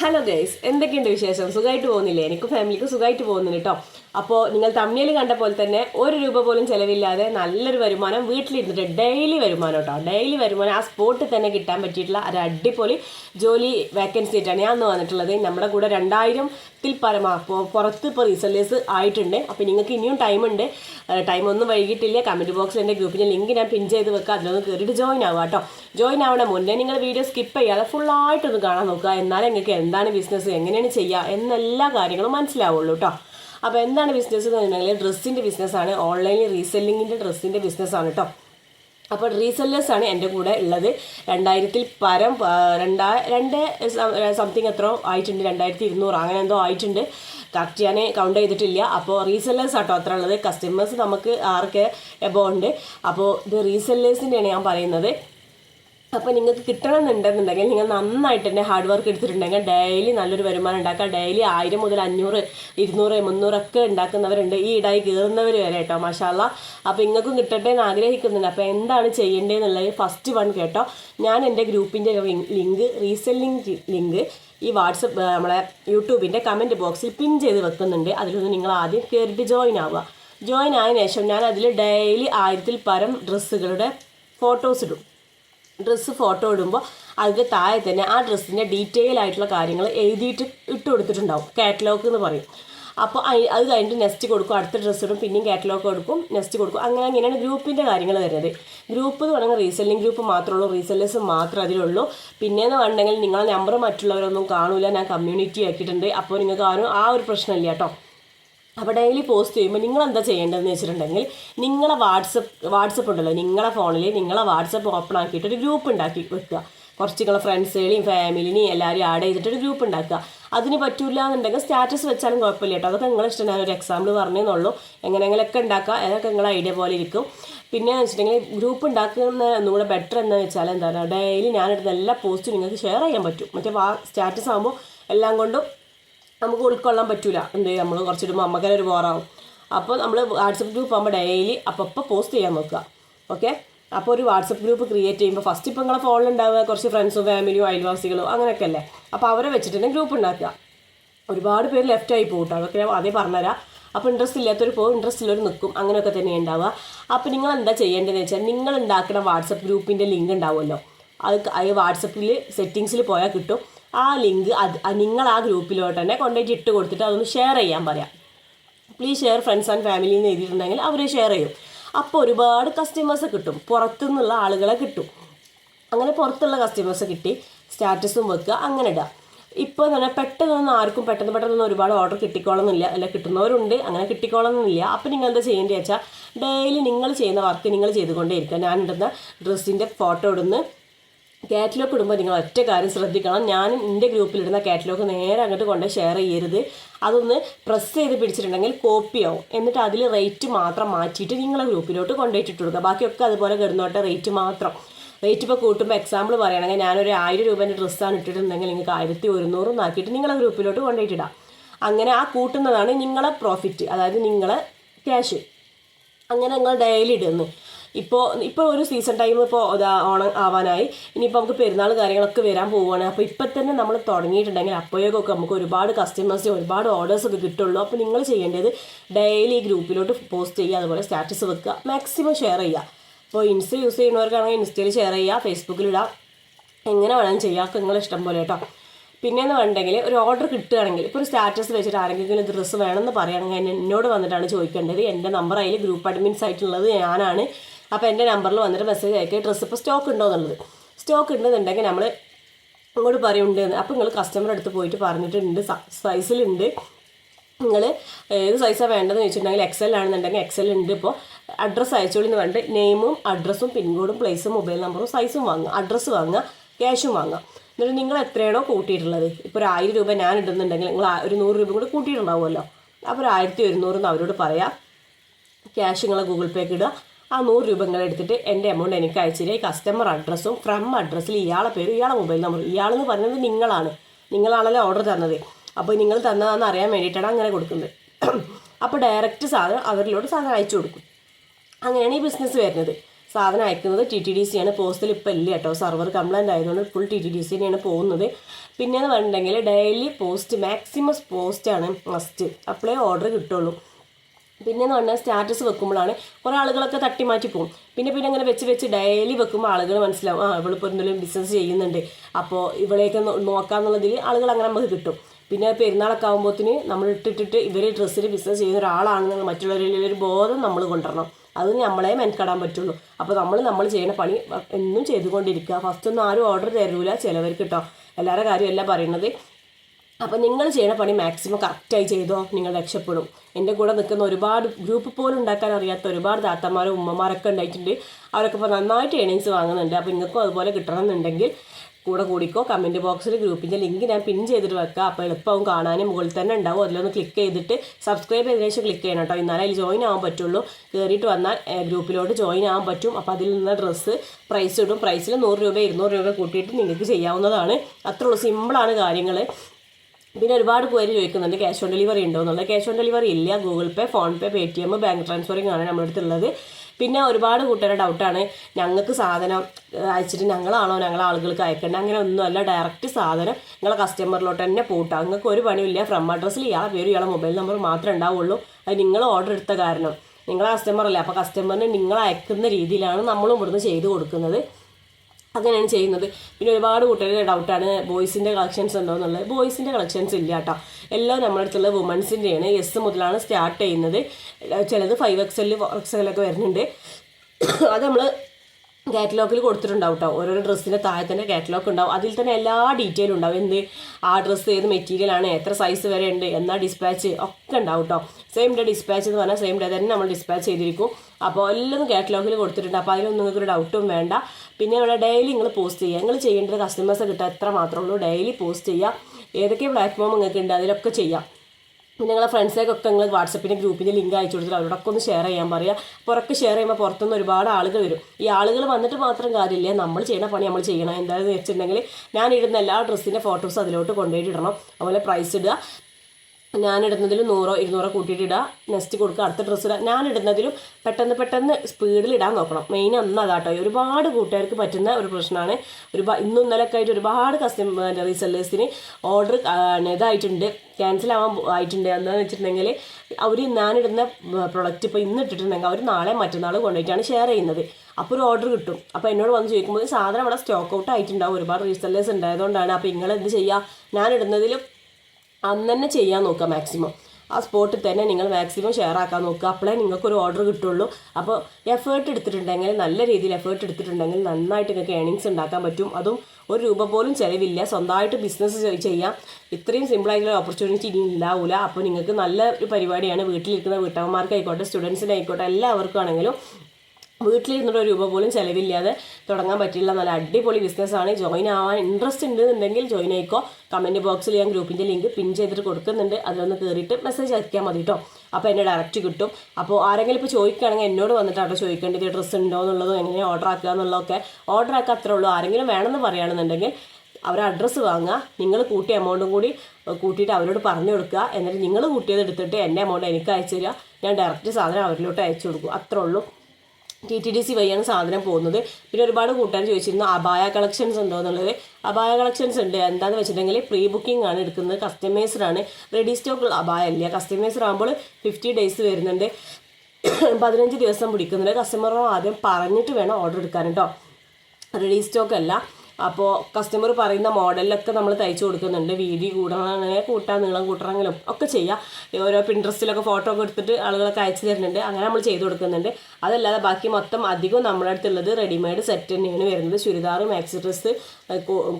Hello guys എന്തൊക്കെയുണ്ട് വിശേഷം? സുഖമായിട്ട് പോകുന്നില്ലേ? എനിക്ക് ഫാമിലിക്ക് സുഖമായിട്ട് പോകുന്നുണ്ട് കേട്ടോ അപ്പോൾ നിങ്ങൾ തമ്മിൽ കണ്ട പോലെ തന്നെ ഒരു രൂപ പോലും ചിലവില്ലാതെ നല്ലൊരു വരുമാനം വീട്ടിലിരുന്നിട്ട് ഡെയിലി വരുമാനം കേട്ടോ ഡെയിലി വരുമാനം ആ സ്പോട്ടിൽ തന്നെ കിട്ടാൻ പറ്റിയിട്ടുള്ള ഒരു അടിപൊളി ജോലി വേക്കൻസി ആയിട്ടാണ് ഞാൻ വന്നിട്ടുള്ളത്. നമ്മുടെ കൂടെ രണ്ടായിരത്തിൽ പരമാ പുറത്ത് ഇപ്പോൾ റീസെല്ലേഴ്സ് ആയിട്ടുണ്ട്. അപ്പോൾ നിങ്ങൾക്ക് ഇനിയും ടൈം ഉണ്ട്. ടൈം ഒന്നും വൈകിട്ടില്ല. കമന്റ് ബോക്സിൽ എന്റെ ഗ്രൂപ്പിന്റെ ലിങ്ക് ഞാൻ പിൻ ചെയ്ത് വെക്കുക അതിലൊന്ന് കയറിയിട്ട് ജോയിൻ ആവുക കേട്ടോ. ജോയിൻ ആവണ മുന്നേ നിങ്ങൾ വീഡിയോ സ്കിപ്പ് ചെയ്യാതെ ഫുള്ളായിട്ടൊന്ന് കാണാൻ നോക്കുക. എന്നാലേ നിങ്ങൾക്ക് എന്താണ് ബിസിനസ് എങ്ങനെയാണ് ചെയ്യുക എന്നെല്ലാ കാര്യങ്ങളും മനസ്സിലാവുള്ളൂ കേട്ടോ. അപ്പോൾ എന്താണ് ബിസിനസ് എന്ന് പറഞ്ഞിട്ടുണ്ടെങ്കിൽ ഡ്രസ്സിന്റെ ബിസിനസ്സാണ് ഓൺലൈനിൽ റീസെല്ലിങ്ങിന്റെ ഡ്രസ്സിന്റെ ബിസിനസ്സാണ് കേട്ടോ. അപ്പോൾ ആണ് എന്റെ കൂടെ ഉള്ളത്. രണ്ടായിരത്തിൽ പരം രണ്ടാ രണ്ട് സംതിങ് എത്രയോ ആയിട്ടുണ്ട്. രണ്ടായിരത്തി ഇരുന്നൂറ് അങ്ങനെ എന്തോ ആയിട്ടുണ്ട്. കറക്റ്റ് ഞാൻ കൗണ്ട് ചെയ്തിട്ടില്ല. അപ്പോൾ റീസെല്ലേഴ്സ് ആട്ടോ അത്ര ഉള്ളത്. കസ്റ്റമേഴ്സ് നമുക്ക് ആർക്ക് എബോ ഉണ്ട്. അപ്പോൾ ഇത് റീസെല്ലേഴ്സിന്റെയാണ് ഞാൻ പറയുന്നത്. അപ്പോൾ നിങ്ങൾക്ക് കിട്ടണമെന്നുണ്ടെന്നുണ്ടെങ്കിൽ നിങ്ങൾ നന്നായിട്ട് തന്നെ ഹാർഡ് വർക്ക് എടുത്തിട്ടുണ്ടെങ്കിൽ ഡെയിലി നല്ലൊരു വരുമാനം ഉണ്ടാക്കാം ഡെയിലി ആയിരം മുതൽ അഞ്ഞൂറ് ഇരുന്നൂറ് മുന്നൂറൊക്കെ ഉണ്ടാക്കുന്നവരുണ്ട്. ഈ ഇടായി കയറുന്നവർ വരെ കേട്ടോ മഷാല്ല. അപ്പോൾ നിങ്ങൾക്കും കിട്ടട്ടെ എന്ന് ആഗ്രഹിക്കുന്നുണ്ട്. അപ്പോൾ എന്താണ് ചെയ്യേണ്ടതെന്നുള്ളത് ഫസ്റ്റ് വൺ കേട്ടോ. ഞാൻ എന്റെ ഗ്രൂപ്പിന്റെ ലിങ്ക് റീസെല്ലിംഗ് ലിങ്ക് ഈ വാട്സപ്പ് നമ്മളെ യൂട്യൂബിന്റെ കമന്റ് ബോക്സിൽ പിൻ ചെയ്ത് വെക്കുന്നുണ്ട്. അതിലൊന്ന് നിങ്ങൾ ആദ്യം കയറിയിട്ട് ജോയിൻ ആവുക. ജോയിൻ ആയതിനു ശേഷം ഞാൻ അതിൽ ഡെയിലി ആയിരത്തിൽ പരം ഡ്രസ്സുകളുടെ ഫോട്ടോസ് ഇടും. ഡ്രസ്സ് ഫോട്ടോ ഇടുമ്പോൾ അതിന്റെ താഴെ തന്നെ ആ ഡ്രസ്സിന്റെ ഡീറ്റെയിൽ ആയിട്ടുള്ള കാര്യങ്ങൾ എഴുതിയിട്ട് ഇട്ട് കൊടുത്തിട്ടുണ്ടാവും. കാറ്റലോഗ് എന്ന് പറയും. അപ്പോൾ അത് കഴിഞ്ഞിട്ട് നെസ്റ്റ് കൊടുക്കും അടുത്ത ഡ്രസ്സ് ഇടും പിന്നെയും കാറ്റലോഗ് കൊടുക്കും നെസ്റ്റ് കൊടുക്കും. അങ്ങനെ അങ്ങനെയാണ് ഗ്രൂപ്പിന്റെ കാര്യങ്ങൾ വരുന്നത്. ഗ്രൂപ്പ് എന്ന് പറയുന്നത് റീസെല്ലിംഗ് ഗ്രൂപ്പ് മാത്രമേ ഉള്ളൂ റീസെല്ലേഴ്സ് മാത്രമേ അതിലുള്ളൂ. പിന്നെയെന്ന് പറഞ്ഞിട്ടുണ്ടെങ്കിൽ നിങ്ങളെ നമ്പർ മറ്റുള്ളവരൊന്നും കാണില്ല ഞാൻ കമ്മ്യൂണിറ്റി ആക്കിയിട്ടുണ്ട്. അപ്പോൾ നിങ്ങൾക്ക് ആരും ആ ഒരു പ്രശ്നമില്ല കേട്ടോ. അപ്പോൾ ഡെയിലി പോസ്റ്റ് ചെയ്യുമ്പോൾ നിങ്ങൾ എന്താ ചെയ്യേണ്ടതെന്ന് വെച്ചിട്ടുണ്ടെങ്കിൽ നിങ്ങളെ വാട്സപ്പ് വാട്സപ്പ് ഉണ്ടല്ലോ നിങ്ങളെ ഫോണിൽ നിങ്ങളെ വാട്സപ്പ് ഓപ്പൺ ആക്കിയിട്ട് ഒരു ഗ്രൂപ്പ് ഉണ്ടാക്കി വെക്കുക. കുറച്ച് നിങ്ങളെ ഫ്രണ്ട്സുകളെയും ഫാമിലിനെയും എല്ലാവരും ആഡ് ചെയ്തിട്ട് ഒരു ഗ്രൂപ്പ് ഉണ്ടാക്കുക. അതിന് പറ്റില്ല എന്നുണ്ടെങ്കിൽ സ്റ്റാറ്റസ് വെച്ചാലും കുഴപ്പമില്ല കേട്ടോ. അതൊക്കെ നിങ്ങളെ ഇഷ്ടം. ഒരു എക്സാമ്പിൾ പറഞ്ഞേന്നുള്ളൂ എങ്ങനെയെങ്കിലൊക്കെ ഉണ്ടാക്കുക. അതൊക്കെ നിങ്ങളെ ഐഡിയ പോലെ ഇരിക്കും. പിന്നെ വെച്ചിട്ടുണ്ടെങ്കിൽ ഗ്രൂപ്പ് ഉണ്ടാക്കുന്ന ഒന്നുകൂടെ ബെറ്റർ എന്ന് വെച്ചാൽ എന്താ പറയുക ഡെയിലി ഞാനിടുന്ന എല്ലാ പോസ്റ്റും നിങ്ങൾക്ക് ഷെയർ ചെയ്യാൻ പറ്റും. മറ്റേ സ്റ്റാറ്റസ് ആകുമ്പോൾ എല്ലാം കൊണ്ടും നമുക്ക് ഉൾക്കൊള്ളാൻ പറ്റൂല. എന്ത് നമ്മൾ കുറച്ചിടുമ്പോൾ അമ്മക്കാരെ ഒരു ബോറാവും അപ്പോൾ നമ്മൾ വാട്സപ്പ് ഗ്രൂപ്പ് ആകുമ്പോൾ ഡെയിലി അപ്പോൾ പോസ്റ്റ് ചെയ്യാൻ നോക്കുക. ഓക്കെ അപ്പോൾ ഒരു വാട്സപ്പ് ഗ്രൂപ്പ് ക്രിയേറ്റ് ചെയ്യുമ്പോൾ ഫസ്റ്റ് ഇപ്പോൾ നിങ്ങളെ ഫോണിൽ ഉണ്ടാവുക കുറച്ച് ഫ്രണ്ട്സും ഫാമിലിയും അയൽവാസികളും അങ്ങനെയൊക്കെ അല്ലേ? അപ്പോൾ അവരെ വെച്ചിട്ട് ഗ്രൂപ്പ് ഉണ്ടാക്കുക ഒരുപാട് പേര് ലെഫ്റ്റ് ആയി പോകും ട്ടോ. അതൊക്കെ ഞാൻ അതേ പറഞ്ഞുതരാം. അപ്പോൾ ഇൻട്രസ്റ്റ് ഇല്ലാത്തൊരു പോകും ഇൻട്രസ്റ്റ് ഉള്ളവർ നിൽക്കും അങ്ങനെയൊക്കെ തന്നെ ഉണ്ടാവുക അപ്പോൾ നിങ്ങൾ എന്താ ചെയ്യേണ്ടതെന്ന് വെച്ചാൽ നിങ്ങൾ ഉണ്ടാക്കുന്ന വാട്സപ്പ് ഗ്രൂപ്പിന്റെ ലിങ്ക് ഉണ്ടാവുമല്ലോ അത് വാട്സപ്പിൽ സെറ്റിങ്സിൽ പോയാൽ കിട്ടും. ആ ലിങ്ക് അത് നിങ്ങൾ ആ ഗ്രൂപ്പിലോട്ട് തന്നെ കൊണ്ടുപോയിട്ട് ഇട്ട് കൊടുത്തിട്ട് അതൊന്ന് ഷെയർ ചെയ്യാൻ പറയാം. Please share friends and family എന്ന് എഴുതിയിട്ടുണ്ടെങ്കിൽ അവർ ഷെയർ ചെയ്യും. അപ്പോൾ ഒരുപാട് കസ്റ്റമേഴ്സ് കിട്ടും. പുറത്തുനിന്നുള്ള ആളുകളെ കിട്ടും. അങ്ങനെ പുറത്തുള്ള കസ്റ്റമേഴ്സ് കിട്ടി സ്റ്റാറ്റസും വെക്കുക അങ്ങനെ ഇടുക ഇപ്പോൾ തന്നെ പെട്ടെന്നൊന്നും ആർക്കും പെട്ടെന്ന് പെട്ടെന്നൊന്നും ഒരുപാട് ഓർഡർ കിട്ടിക്കോളന്നില്ല അല്ല കിട്ടുന്നവരുണ്ട് അങ്ങനെ കിട്ടിക്കോളന്നില്ല അപ്പോൾ നിങ്ങൾ എന്താ ചെയ്യേണ്ടത് വെച്ചാൽ ഡെയിലി നിങ്ങൾ ചെയ്യുന്ന വർക്ക് നിങ്ങൾ ചെയ്തുകൊണ്ടേ ഇരിക്കുക ഞാൻ ഇടുന്ന ഡ്രസ്സിന്റെ ഫോട്ടോ ഇടുന്ന. കാറ്റലോഗ് ഇടുമ്പോൾ നിങ്ങൾ ഒറ്റ കാര്യം ശ്രദ്ധിക്കണം. ഞാൻ എന്റെ ഗ്രൂപ്പിലിടുന്ന കാറ്റലോഗ് നേരെ അങ്ങോട്ട് കൊണ്ട് ഷെയർ ചെയ്യരുത്. അതൊന്ന് പ്രസ് ചെയ്ത് പിടിച്ചിട്ടുണ്ടെങ്കിൽ കോപ്പി ആവും. എന്നിട്ട് അതിൽ റേറ്റ് മാത്രം മാറ്റിയിട്ട് നിങ്ങളെ ഗ്രൂപ്പിലോട്ട് കൊണ്ടുപോയിട്ട് കൊടുക്കുക ബാക്കിയൊക്കെ അതുപോലെ കിടന്നോട്ടെ റേറ്റ് മാത്രം. റേറ്റ് ഇപ്പോൾ കൂട്ടുമ്പോൾ എക്സാമ്പിൾ പറയുകയാണെങ്കിൽ ഞാനൊരു ആയിരം രൂപേന്റെ ഡ്രസ്സാണ് ഇട്ടിട്ടുണ്ടെങ്കിൽ നിങ്ങൾക്ക് ആയിരത്തി ഒരുന്നൂറും ആക്കിയിട്ട് നിങ്ങളെ ഗ്രൂപ്പിലോട്ട് കൊണ്ടുപോയിട്ടിടാം. അങ്ങനെ ആ കൂട്ടുന്നതാണ് നിങ്ങളെ പ്രോഫിറ്റ് അതായത് നിങ്ങളെ ക്യാഷ് അങ്ങനെ നിങ്ങൾ ഡെയിലി ഇടുന്നു. ഇപ്പോൾ ഇപ്പോൾ ഒരു സീസൺ ടൈം ഇപ്പോൾ ഓണം ആവാനായി. ഇനിയിപ്പോൾ നമുക്ക് പെരുന്നാൾ കാര്യങ്ങളൊക്കെ വരാൻ പോവുകയാണ് അപ്പോൾ ഇപ്പം തന്നെ നമ്മൾ തുടങ്ങിയിട്ടുണ്ടെങ്കിൽ അപ്പോഴേക്കൊക്കെ നമുക്ക് ഒരുപാട് കസ്റ്റമേഴ്സ് ഒരുപാട് ഓർഡേഴ്സ് ഒക്കെ കിട്ടുള്ളൂ. അപ്പോൾ നിങ്ങൾ ചെയ്യേണ്ടത് ഡെയിലി ഗ്രൂപ്പിലോട്ട് പോസ്റ്റ് ചെയ്യുക അതുപോലെ സ്റ്റാറ്റസ് വെക്കുക. മാക്സിമം ഷെയർ ചെയ്യുക. ഇപ്പോൾ ഇൻസ്റ്റ യൂസ് ചെയ്യുന്നവർക്കാണെങ്കിൽ ഇൻസ്റ്റയിൽ ഷെയർ ചെയ്യുക ഫേസ്ബുക്കിലിടാം എങ്ങനെ വേണമെങ്കിലും ചെയ്യാം. നിങ്ങൾ ഇഷ്ടം പോലെ കേട്ടോ. പിന്നെയെന്ന് പറഞ്ഞിട്ടുണ്ടെങ്കിൽ ഒരു ഓർഡർ കിട്ടുകയാണെങ്കിൽ ഇപ്പോൾ ഒരു സ്റ്റാറ്റസ് വെച്ചിട്ട് ആരെങ്കിലും ഡ്രസ്സ് വേണമെന്ന് പറയുകയാണെങ്കിൽ എന്നെ- എന്നോട് വന്നിട്ടാണ് ചോദിക്കേണ്ടത്. എന്റെ നമ്പർ അതിൽ ഗ്രൂപ്പ് അഡ്മിൻസ് ആയിട്ടുള്ളത് ഞാനാണ്. അപ്പോൾ എന്റെ നമ്പറിൽ വന്നിട്ട് മെസ്സേജ് അയക്കുക ഡ്രസ്സ് ഇപ്പോൾ സ്റ്റോക്ക് ഉണ്ടോ എന്നുള്ളത്. സ്റ്റോക്ക് ഉണ്ടെന്നുണ്ടെങ്കിൽ നമ്മൾ അങ്ങോട്ട് പറയുന്നുണ്ട് അപ്പോൾ നിങ്ങൾ കസ്റ്റമർ അടുത്ത് പോയിട്ട് പറഞ്ഞിട്ടുണ്ട്. സൈസിലുണ്ട് നിങ്ങൾ ഏത് സൈസാണ് വേണ്ടതെന്ന് ചോദിച്ചിട്ടുണ്ടെങ്കിൽ എക്സൽ ആണെന്നുണ്ടെങ്കിൽ എക്സൽ ഉണ്ട് ഇപ്പോൾ അഡ്രസ്സ് അയച്ചോളിന്ന് വേണ്ട നെയിമും അഡ്രസ്സും പിൻകോഡും പ്ലേസും മൊബൈൽ നമ്പറും സൈസും വാങ്ങുക അഡ്രസ്സ് വാങ്ങുക ക്യാഷും വാങ്ങുക എന്നിട്ട് നിങ്ങൾ എത്രയാണോ കൂട്ടിയിട്ടുള്ളത്? ഇപ്പോൾ ഒരു ആയിരം രൂപ ഞാൻ ഇടുന്നുണ്ടെങ്കിൽ നിങ്ങൾ ഒരു നൂറ് രൂപ കൂടി കൂട്ടിയിട്ടുണ്ടാവുമല്ലോ. അപ്പോൾ ഒരു ആയിരത്തി ഒരുന്നൂറ് എന്ന് അവരോട് പറയാം. ക്യാഷ് നിങ്ങളെ ഗൂഗിൾ പേക്ക് ഇടുക. ആ നൂറ് രൂപ നിങ്ങൾ എടുത്തിട്ട് എന്റെ എമൗണ്ട് എനിക്ക് അയച്ചിട്ട് കസ്റ്റമർ അഡ്രസ്സും ഫ്രം അഡ്രസ്സിൽ ഇയാളെ പേര് ഇയാളെ മൊബൈൽ നമ്പർ ഇയാളെന്ന് പറയുന്നത് നിങ്ങളാണ്. നിങ്ങളാണല്ലോ ഓർഡർ തന്നത്. അപ്പോൾ നിങ്ങൾ തന്നതാണെന്ന് അറിയാൻ വേണ്ടിയിട്ടാണ് അങ്ങനെ കൊടുക്കുന്നത്. അപ്പോൾ ഡയറക്റ്റ് സാധനം അവരിലോട്ട് സാധനം അയച്ചു കൊടുക്കും. അങ്ങനെയാണ് ഈ ബിസിനസ് വരുന്നത്. സാധനം അയക്കുന്നത് ടി ടി ഡി സി ആണ്. പോസ്റ്റിൽ ഇപ്പോൾ ഇല്ല കേട്ടോ സർവർ കംപ്ലൈന്റ് ആയതുകൊണ്ട് full T T D C തന്നെയാണ് പോകുന്നത്. പിന്നെയെന്ന് പറഞ്ഞിട്ടുണ്ടെങ്കിൽ ഡെയിലി പോസ്റ്റ് മാക്സിമം പോസ്റ്റാണ് മസ്റ്റ് അപ്പോഴേ ഓർഡർ കിട്ടുള്ളൂ. പിന്നെന്ന് പറഞ്ഞാൽ സ്റ്റാറ്റസ് വെക്കുമ്പോഴാണ് കുറേ ആളുകളൊക്കെ തട്ടി മാറ്റി പോകും പിന്നെ പിന്നെ അങ്ങനെ വെച്ച് വെച്ച് ഡെയിലി വെക്കുമ്പോൾ ആളുകൾ മനസ്സിലാവും ആ ഇവളിപ്പോൾ എന്തെങ്കിലും ബിസിനസ് ചെയ്യുന്നുണ്ട്. അപ്പോൾ ഇവളെയൊക്കെ നോക്കാമെന്നുള്ളതിൽ ആളുകൾ അങ്ങനെ നമുക്ക് കിട്ടും. പിന്നെ പെരുന്നാളൊക്കെ ആകുമ്പോഴത്തേന് നമ്മൾ ഇട്ടിട്ടിട്ട് ഇവർ ഡ്രസ്സിൽ ബിസിനസ് ചെയ്യുന്ന ഒരാളാണെന്നുള്ള മറ്റുള്ളവരിൽ ഒരു ബോധം നമ്മൾ കൊണ്ടുവരണം അത് നമ്മളെ മെനക്കെടാൻ പറ്റുള്ളൂ. അപ്പോൾ നമ്മൾ നമ്മൾ ചെയ്യുന്ന പണി എന്നും ചെയ്തുകൊണ്ടിരിക്കുക. ഫസ്റ്റ് ഒന്നും ആരും ഓർഡർ തരൂല ചിലവർക്ക് കേട്ടോ എല്ലാവരുടെ കാര്യമല്ല പറയുന്നത്. അപ്പം നിങ്ങൾ ചെയ്യണ പണി മാക്സിമം കറക്റ്റായി ചെയ്തോ നിങ്ങൾ രക്ഷപ്പെടും. എന്റെ കൂടെ നിൽക്കുന്ന ഒരുപാട് ഗ്രൂപ്പ് പോലും ഉണ്ടാക്കാൻ അറിയാത്ത ഒരുപാട് താത്തമാരും ഉമ്മമാരൊക്കെ ഉണ്ടായിട്ടുണ്ട്. അവരൊക്കെ ഇപ്പോൾ നന്നായിട്ട് ഏണിങ്സ് വാങ്ങുന്നുണ്ട്. അപ്പോൾ നിങ്ങൾക്കും അതുപോലെ കിട്ടണമെന്നുണ്ടെങ്കിൽ കൂടെ കൂടിക്കോ കമന്റ് ബോക്സിൽ ഗ്രൂപ്പിന്റെ ലിങ്ക് ഞാൻ പിൻ ചെയ്തിട്ട് വെക്കുക അപ്പോൾ എളുപ്പവും കാണാനും മുകളിൽ തന്നെ ഉണ്ടാവും. അതിലൊന്ന് ക്ലിക്ക് ചെയ്തിട്ട് സബ്സ്ക്രൈബ് ചെയ്തതിനു ശേഷം ക്ലിക്ക് ചെയ്യണം കേട്ടോ. എന്നാലേ അതിൽ ജോയിൻ ആവാൻ പറ്റുള്ളൂ. കയറിയിട്ട് വന്നാൽ ഗ്രൂപ്പിലോട്ട് ജോയിൻ ആവാൻ പറ്റും. അപ്പോൾ അതിൽ നിന്ന് ഡ്രസ്സ് പ്രൈസ് ഇടും. പ്രൈസിൽ നൂറ് രൂപ ഇരുന്നൂറ് രൂപ കൂട്ടിയിട്ട് നിങ്ങൾക്ക് ചെയ്യാവുന്നതാണ്. അത്രയുള്ളൂ സിമ്പിളാണ് കാര്യങ്ങൾ പിന്നെ ഒരുപാട് പേര് ചോദിക്കുന്നുണ്ട് ക്യാഷ് ഓൺ ഡെലിവറി ഉണ്ടോ? എന്നുള്ളത്. ക്യാഷ് ഓൺ ഡെലിവറി ഇല്ല. Google Pay PhonePe Paytm bank transferring ആണ് നമ്മുടെ അടുത്തുള്ളത്. പിന്നെ ഒരുപാട് കൂട്ടുകാരുടെ ഡൗട്ടാണ് ഞങ്ങൾക്ക് സാധനം അയച്ചിട്ട് ഞങ്ങളാണോ ഞങ്ങളെ ആളുകൾക്ക് അയക്കേണ്ടത്? അങ്ങനെ ഒന്നുമല്ല ഡയറക്റ്റ് സാധനം നിങ്ങളെ കസ്റ്റമറിലോട്ട് തന്നെ പോട്ടാം നിങ്ങൾക്ക് ഒരു പണിയില്ല ഫ്രം അഡ്രസ്സിൽ ഇയാളെ പേര് ഇയാളെ മൊബൈൽ നമ്പർ മാത്രമേ ഉണ്ടാവുള്ളൂ. അത് നിങ്ങൾ ഓർഡർ എടുത്ത കാരണം. നിങ്ങളെ കസ്റ്റമർ അല്ലേ. അപ്പോൾ കസ്റ്റമറിന് നിങ്ങൾ അയക്കുന്ന രീതിയിലാണ് നമ്മളും ഇവിടുന്ന് ചെയ്ത് കൊടുക്കുന്നത്. അങ്ങനെയാണ് ചെയ്യുന്നത്. പിന്നെ ഒരുപാട് കുട്ടികളുടെ ഡൗട്ടാണ് ബോയ്സിന്റെ കളക്ഷൻസ് ഉണ്ടോ എന്നുള്ളത്. ബോയ്സിന്റെ കളക്ഷൻസ് ഇല്ല കേട്ടോ. എല്ലാം നമ്മുടെ അടുത്തുള്ള വുമൻസിന്റെയാണ് എസ് മുതലാണ് സ്റ്റാർട്ട് ചെയ്യുന്നത്. ചിലത് five X L four X എല്ലൊക്കെ വരുന്നുണ്ട്. അത് നമ്മൾ കാറ്റലോഗിൽ കൊടുത്തിട്ടുണ്ടാവും കേട്ടോ. ഓരോരോ ഡ്രസ്സിന്റെ താഴെ തന്നെ കാറ്റലോഗ് ഉണ്ടാവും. അതിൽ തന്നെ എല്ലാ ഡീറ്റെയിലും ഉണ്ടാവും. എന്ത്? ആ ഡ്രസ്സ് ഏത് മെറ്റീരിയലാണ് എത്ര സൈസ് വരെ ഉണ്ട്? എന്നാ ഡിസ്പാച്ച് ഒക്കെ ഉണ്ടാവും കേട്ടോ. സെയിം ഡേ ഡിസ്പാച്ച് എന്ന് പറഞ്ഞാൽ സെയിം ഡേ തന്നെ നമ്മൾ ഡിസ്പാച്ച് ചെയ്തിരിക്കും. അപ്പോൾ എല്ലാം കാറ്റലോഗിൽ കൊടുത്തിട്ടുണ്ട്. അപ്പോൾ അതിലൊന്നും നിങ്ങൾക്ക് ഒരു ഡൗട്ടും വേണ്ട. പിന്നെ ഇവിടെ ഡെയിലി നിങ്ങൾ പോസ്റ്റ് ചെയ്യുക. നിങ്ങൾ ചെയ്യേണ്ടത് കസ്റ്റമേഴ്സ് കിട്ടുക എത്ര മാത്രമേ ഉള്ളൂ ഡെയിലി പോസ്റ്റ് ചെയ്യുക. ഏതൊക്കെ പ്ലാറ്റ്ഫോം നിങ്ങൾക്ക് ഉണ്ട് അതിലൊക്കെ ചെയ്യാം പിന്നെ നിങ്ങളെ ഫ്രണ്ട്സേക്കൊക്കെ നിങ്ങൾ വാട്സപ്പിന്റെ ഗ്രൂപ്പിന്റെ ലിങ്ക് അയച്ചു കൊടുത്തിട്ട് അവരോടൊക്കെ ഒന്ന് ഷെയർ ചെയ്യാൻ പറയുക. പുറത്ത് ഷെയർ ചെയ്യുമ്പോൾ പുറത്തുനിന്ന് ഒരുപാട് ആളുകൾ വരും. ഈ ആളുകൾ വന്നിട്ട് മാത്രം കാര്യമില്ല. നമ്മൾ ചെയ്യുന്ന പണി നമ്മൾ ചെയ്യണം. എന്താണെന്ന് വെച്ചിട്ടുണ്ടെങ്കിൽ ഞാൻ ഇടുന്ന എല്ലാ ഡ്രസ്സിന്റെ ഫോട്ടോസ് അതിലോട്ട് കൊണ്ടുപോയിട്ട് ഇടണം. അതുപോലെ പ്രൈസ് ഇടുക. ഞാൻ ഇടുന്നതിലും നൂറോ ഇരുന്നൂറോ കൂട്ടിയിട്ട് ഇടുക നെക്സ്റ്റ് കൊടുക്കുക അടുത്ത ഡ്രസ്സ് ഇടുക ഞാൻ ഇടുന്നതിലും പെട്ടെന്ന് പെട്ടെന്ന് സ്പീഡിൽ ഇടാൻ നോക്കണം. മെയിൻ അന്ന് അതാട്ടോ. ഒരുപാട് കൂട്ടുകാർക്ക് പറ്റുന്ന ഒരു പ്രശ്നമാണ് ഒരുപാട് ഇന്നും ഇന്നലൊക്കെ ആയിട്ട് ഒരുപാട് കസ്റ്റമർ റീസെല്ലേഴ്സിന് ഓർഡർ ഇതായിട്ടുണ്ട്. ക്യാൻസൽ ആവാൻ ആയിട്ടുണ്ട്. എന്താണെന്ന് വെച്ചിട്ടുണ്ടെങ്കിൽ അവർ ഞാനിടുന്ന പ്രൊഡക്റ്റ് ഇപ്പോൾ ഇന്ന് ഇട്ടിട്ടുണ്ടെങ്കിൽ അവർ നാളെ മറ്റന്നാൾ കൊണ്ടുപോയിട്ടാണ് ഷെയർ ചെയ്യുന്നത്. അപ്പോൾ ഒരു ഓർഡർ കിട്ടും. അപ്പോൾ എന്നോട് വന്ന് ചോദിക്കുമ്പോൾ സാധനം അവിടെ സ്റ്റോക്ക് ഔട്ട് ആയിട്ടുണ്ടാവും. ഒരുപാട് റീസെല്ലേഴ്സ് ഉണ്ടായതുകൊണ്ടാണ്. അപ്പോൾ നിങ്ങൾ എന്ത് ചെയ്യുക ഞാൻ ഇടുന്നതിലും അന്ന് തന്നെ ചെയ്യാൻ നോക്കുക മാക്സിമം ആ സ്പോട്ടിൽ തന്നെ നിങ്ങൾ മാക്സിമം ഷെയർ ആക്കാൻ നോക്കുക. അപ്പോഴേ നിങ്ങൾക്കൊരു ഓർഡർ കിട്ടുള്ളൂ. അപ്പോൾ എഫേർട്ട് എടുത്തിട്ടുണ്ടെങ്കിൽ നല്ല രീതിയിൽ എഫേർട്ട് എടുത്തിട്ടുണ്ടെങ്കിൽ നന്നായിട്ട് നിങ്ങൾക്ക് ഏണിങ്സ് ഉണ്ടാക്കാൻ പറ്റും. അതും ഒരു രൂപ പോലും ചിലവില്ല. സ്വന്തമായിട്ട് ബിസിനസ് ചെയ്യാം. ഇത്രയും സിമ്പിളായിട്ടുള്ള ഓപ്പർച്യൂണിറ്റി ഇനി ഉണ്ടാവില്ല അപ്പോൾ നിങ്ങൾക്ക് നല്ല ഒരു പരിപാടിയാണ്. വീട്ടിലിരിക്കുന്ന വീട്ടമ്മമാർക്കായിക്കോട്ടെ സ്റ്റുഡൻസിനായിക്കോട്ടെ എല്ലാവർക്കും ആണെങ്കിലും വീട്ടിലിരുന്നിട്ട് ഒരു രൂപ പോലും ചിലവില്ലാതെ തുടങ്ങാൻ പറ്റില്ല. നല്ല അടിപൊളി ബിസിനസ്സാണ് ജോയിൻ ആവാൻ ഇൻട്രസ്റ്റ് ഉണ്ടെന്നുണ്ടെങ്കിൽ ജോയിൻ ആയിക്കോ. കമന്റ് ബോക്സിൽ ഞാൻ ഗ്രൂപ്പിന്റെ ലിങ്ക് പിൻ ചെയ്തിട്ട് കൊടുക്കുന്നുണ്ട്. അതിലൊന്ന് കയറിയിട്ട് മെസ്സേജ് അയക്കാൻ മതി കേട്ടോ അപ്പോൾ എന്നെ ഡയറക്റ്റ് കിട്ടും. അപ്പോൾ ആരെങ്കിലും ഇപ്പോൾ ചോദിക്കുകയാണെങ്കിൽ എന്നോട് വന്നിട്ട് അവിടെ ചോദിക്കേണ്ടത് ഡ്രസ്സ് ഉണ്ടോ എന്നുള്ളതും എങ്ങനെ ഓർഡർ ആക്കുക എന്നുള്ളതൊക്കെ ഓർഡർ ആക്കുക അത്രേ ഉള്ളൂ. ആരെങ്കിലും വേണമെന്ന് പറയുകയാണെന്നുണ്ടെങ്കിൽ അവരെ അഡ്രസ്സ് വാങ്ങുക. നിങ്ങൾ കൂട്ടിയ എമൗണ്ടും കൂടി കൂട്ടിയിട്ട് അവരോട് പറഞ്ഞു കൊടുക്കുക. എന്നിട്ട് നിങ്ങൾ കൂട്ടിയത് എടുത്തിട്ട് എന്റെ എമൗണ്ട് എനിക്ക് അയച്ചു തരിക. ഞാൻ ഡയറക്റ്റ് സാധനം അവരിലോട്ട് അയച്ചു കൊടുക്കും. അത്രേ ഉള്ളൂ. ടി ടി ഡി സി വഴിയാണ് സാധനം പോകുന്നത്. പിന്നെ ഒരുപാട് കൂട്ടുകാർ ചോദിച്ചിരുന്നു അബായ കളക്ഷൻസ് ഉണ്ടോ? എന്നുള്ളത്. അബായ കളക്ഷൻസ് ഉണ്ട്. എന്താണെന്ന് വെച്ചിട്ടുണ്ടെങ്കിൽ പ്രീ ബുക്കിംഗ് ആണ് എടുക്കുന്നത്. കസ്റ്റമൈസ്ഡ് റെഡി സ്റ്റോക്ക് അബായ ഇല്ല കസ്റ്റമൈസ്ഡ് ആകുമ്പോൾ ഫിഫ്റ്റി ഡേയ്സ് വരുന്നുണ്ട്. പതിനഞ്ച് ദിവസം പിടിക്കുന്നുണ്ട്. കസ്റ്റമറോ ആദ്യം പറഞ്ഞിട്ട് വേണം ഓർഡർ എടുക്കാൻ കേട്ടോ. റെഡി സ്റ്റോക്ക് അല്ല. അപ്പോൾ കസ്റ്റമർ പറയുന്ന മോഡലിലൊക്കെ നമ്മൾ തയ്ച്ചു കൊടുക്കുന്നുണ്ട്. വീതി കൂടണമെങ്കിൽ കൂട്ടാൻ നീളം കൂട്ടണമെങ്കിലും ഒക്കെ ചെയ്യാം. ഓരോ പിൻട്രസ്റ്റിലൊക്കെ ഫോട്ടോ ഒക്കെ എടുത്തിട്ട് ആളുകളൊക്കെ അയച്ചു തരുന്നുണ്ട്. അങ്ങനെ നമ്മൾ ചെയ്തു കൊടുക്കുന്നുണ്ട്. അതല്ലാതെ ബാക്കി മൊത്തം അധികം നമ്മുടെ അടുത്തുള്ളത് റെഡിമെയ്ഡ് സെറ്റ് തന്നെയാണ് വരുന്നത്. Churidar maxi dress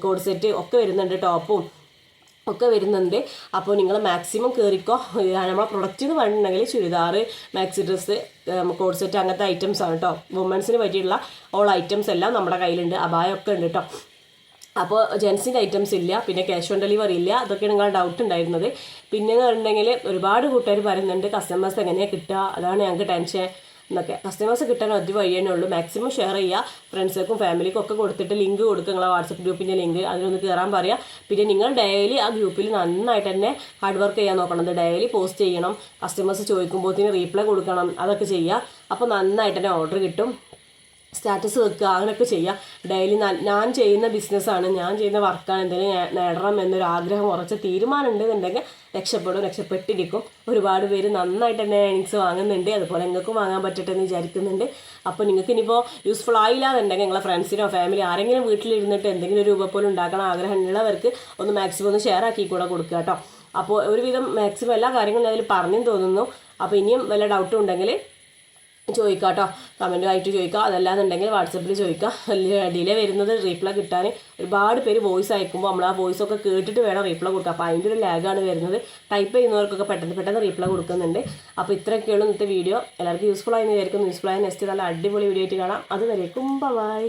code set ഒക്കെ വരുന്നുണ്ട്. ടോപ്പും ഒക്കെ വരുന്നുണ്ട്. അപ്പോൾ നിങ്ങൾ മാക്സിമം കയറിക്കോ നമ്മളെ പ്രൊഡക്റ്റ് എന്ന് പറഞ്ഞിട്ടുണ്ടെങ്കിൽ churidar maxi dress code set അങ്ങനത്തെ ഐറ്റംസ് ആണ് കേട്ടോ വുമൻസിന് പറ്റിയിട്ടുള്ള ഓൾ ഐറ്റംസ് എല്ലാം നമ്മുടെ കയ്യിലുണ്ട്. അപായമൊക്കെ ഉണ്ട് കേട്ടോ അപ്പോൾ ജെൻസിന്റെ ഐറ്റംസ് ഇല്ല. പിന്നെ ക്യാഷ് ഓൺ ഡെലിവറി ഇല്ല. അതൊക്കെ നിങ്ങളുടെ ഡൗട്ട് ഉണ്ടായിരുന്നത്. പിന്നെ എന്ന് പറഞ്ഞിട്ടുണ്ടെങ്കിൽ ഒരുപാട് കൂട്ടുകാർ പറയുന്നുണ്ട് കസ്റ്റമേഴ്സ് എങ്ങനെയാണ് കിട്ടുക? അതാണ് ഞങ്ങൾക്ക് ടെൻഷൻ എന്നൊക്കെ. കസ്റ്റമേഴ്സ് കിട്ടാൻ ഒറ്റ വഴി തന്നെ ഉള്ളൂ. മാക്സിമം ഷെയർ ചെയ്യുക. ഫ്രണ്ട്സിനും ഫാമിലിക്കും ഒക്കെ കൊടുത്തിട്ട് ലിങ്ക് കൊടുക്കുക. നിങ്ങളെ വാട്സപ്പ് ഗ്രൂപ്പിന്റെ ലിങ്ക് അതിലൊന്ന് കയറാൻ പറയുക പിന്നെ നിങ്ങൾ ഡെയിലി ആ ഗ്രൂപ്പിൽ നന്നായിട്ട് തന്നെ ഹാർഡ് വർക്ക് ചെയ്യാൻ നോക്കണം. ഡെയിലി പോസ്റ്റ് ചെയ്യണം. കസ്റ്റമേഴ്സ് ചോദിക്കുമ്പോഴത്തേന് റീപ്ലൈ കൊടുക്കണം. അതൊക്കെ ചെയ്യുക. അപ്പോൾ നന്നായിട്ട് തന്നെ ഓർഡർ കിട്ടും. സ്റ്റാറ്റസ് വെക്കുക അങ്ങനെയൊക്കെ ചെയ്യുക ഡെയിലി ഞാൻ ചെയ്യുന്ന ബിസിനസ്സാണ് ഞാൻ ചെയ്യുന്ന വർക്കാണ് എന്തെങ്കിലും നേടണം എന്നൊരു ആഗ്രഹം കുറച്ച് തീരുമാനം ഉണ്ടെന്നുണ്ടെങ്കിൽ രക്ഷപ്പെടും രക്ഷപ്പെട്ടിരിക്കും. ഒരുപാട് പേര് നന്നായിട്ട് തന്നെ ഏണിങ്സ് വാങ്ങുന്നുണ്ട് അതുപോലെ നിങ്ങൾക്കും വാങ്ങാൻ പറ്റട്ടെ എന്ന് വിചാരിക്കുന്നുണ്ട്. അപ്പോൾ നിങ്ങൾക്ക് ഇനിയിപ്പോൾ യൂസ്ഫുൾ ആയില്ല എന്നുണ്ടെങ്കിൽ നിങ്ങളെ ഫ്രണ്ട്സിനോ ഫാമിലി ആരെങ്കിലും വീട്ടിലിരുന്നിട്ട് എന്തെങ്കിലും രൂപ പോലും ഉണ്ടാക്കണം ആഗ്രഹം ഉള്ളവർക്ക് ഒന്ന് മാക്സിമം ഒന്ന് ഷെയർ ആക്കി കൂടെ കൊടുക്കുക കേട്ടോ. അപ്പോൾ ഒരുവിധം മാക്സിമം എല്ലാ കാര്യങ്ങളും അതിൽ പറഞ്ഞു തോന്നുന്നു. അപ്പോൾ ഇനിയും വല്ല ഡൗട്ടും ഉണ്ടെങ്കിൽ ചോദിക്കുക കേട്ടോ കമന്റുമായിട്ട് ചോദിക്കുക അതല്ലാന്നുണ്ടെങ്കിൽ വാട്സപ്പിൽ ചോദിക്കുക ഡിലേ വരുന്നത് റീപ്ലൈ കിട്ടാൻ ഒരുപാട് പേര് വോയിസ് അയക്കുമ്പോൾ നമ്മൾ ആ വോയിസ് ഒക്കെ കേട്ടിട്ട് വേണം റീപ്ലൈ കൊടുക്കുക അപ്പോൾ അതിന്റെ ഒരു ലാഗാണ് വരുന്നത്. ടൈപ്പ് ചെയ്യുന്നവർക്കൊക്കെ പെട്ടെന്ന് പെട്ടെന്ന് റീപ്ലൈ കൊടുക്കുന്നുണ്ട്. അപ്പോൾ ഇത്രയൊക്കെയുള്ളൂ ഇന്നത്തെ വീഡിയോ എല്ലാവർക്കും യൂസ്ഫുൾ ആയി വിചാരിക്കുന്നു. യൂസ്ഫുൾ ആയ നെക്സ്റ്റ് നല്ല അടിപൊളി വീഡിയോ ആയിട്ട് കാണാം. അതുവരേക്കും ബൈ